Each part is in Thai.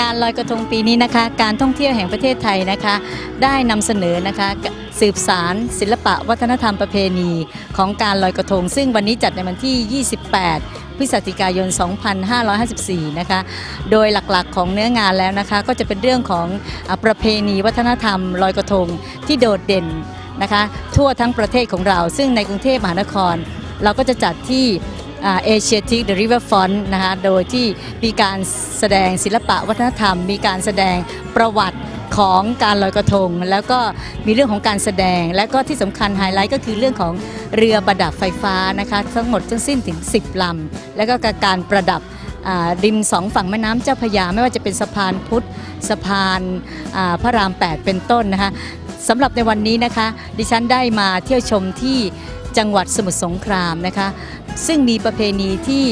งานลอยกระทงปีนี้นะคะ การท่องเที่ยวแห่งประเทศไทยนะคะ ได้นำเสนอนะคะสืบสารศิลปะวัฒนธรรมประเพณีของการลอยกระทง ซึ่งวันนี้จัดในวันที่ 28 พฤศจิกายน 2554 นะคะ โดยหลักๆของเนื้องานแล้วนะคะ ก็จะเป็นเรื่องของประเพณีวัฒนธรรมลอยกระทงที่โดดเด่นนะคะ ทั่วทั้งประเทศของเรา ซึ่งในกรุงเทพมหานคร เราก็จะจัดที่ เอเชียทิกเดอะริเวอร์ฟอนนะคะโดยที่มีการแสดงศิลปะวัฒนธรรม มีการแสดงประวัติของการลอยกระทง แล้วก็มีเรื่องของการแสดง และก็ที่สำคัญไฮไลท์ก็คือเรื่องของเรือประดับไฟฟ้านะคะทั้งหมดทั้งสิ้นถึง 10ลำแล้วก็การประดับริมสองฝั่งแม่น้ำเจ้าพยา ไม่ว่าจะเป็นสะพานพุทธสะพานาพระราม 8 เป็นต้นนะคะสำหรับในวันนี้นะคะ ดิฉันได้มาเที่ยวชมที่ จังหวัดสมุทรสงครามนะคะ ซึ่งมีประเพณีที่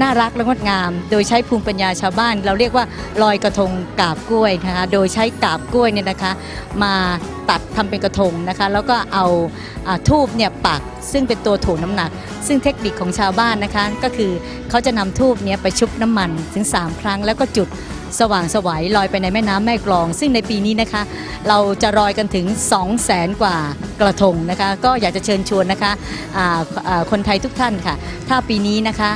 น่ารักและงดงาม โดยใช้ภูมิปัญญาชาวบ้าน เราเรียกว่าลอยกระทงกาบกล้วยนะคะ โดยใช้กาบกล้วยเนี่ยนะคะ มาตัดทำเป็นกระทงนะคะ แล้วก็เอาอาทูบเนี่ยปักซึ่งเป็นตัวถ่วงน้ำหนัก ซึ่งเทคนิคของชาวบ้านนะคะ ก็คือเขาจะนำทูบเนี่ยไปชุบน้ำมันถึง 3 ครั้งแล้วก็จุดสว่างสวัยลอยไปในแม่น้ำแม่กลอง ซึ่งในปีนี้นะคะ เราจะลอยกันถึง 2 0 0แสนกว่ากระทงนะคะ ก็อยากจะเชิญชวนนะคะะะคนไทยทุกท่านค่ะ ถ้าปีนี้นะคะ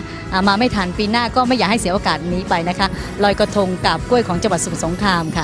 มาไม่ทันปีหน้าก็ไม่อยากให้เสียโอกาสนี้ไปนะคะลอยกระทงกับกล้วยของจังหวัดสมุทรสงครามค่ะ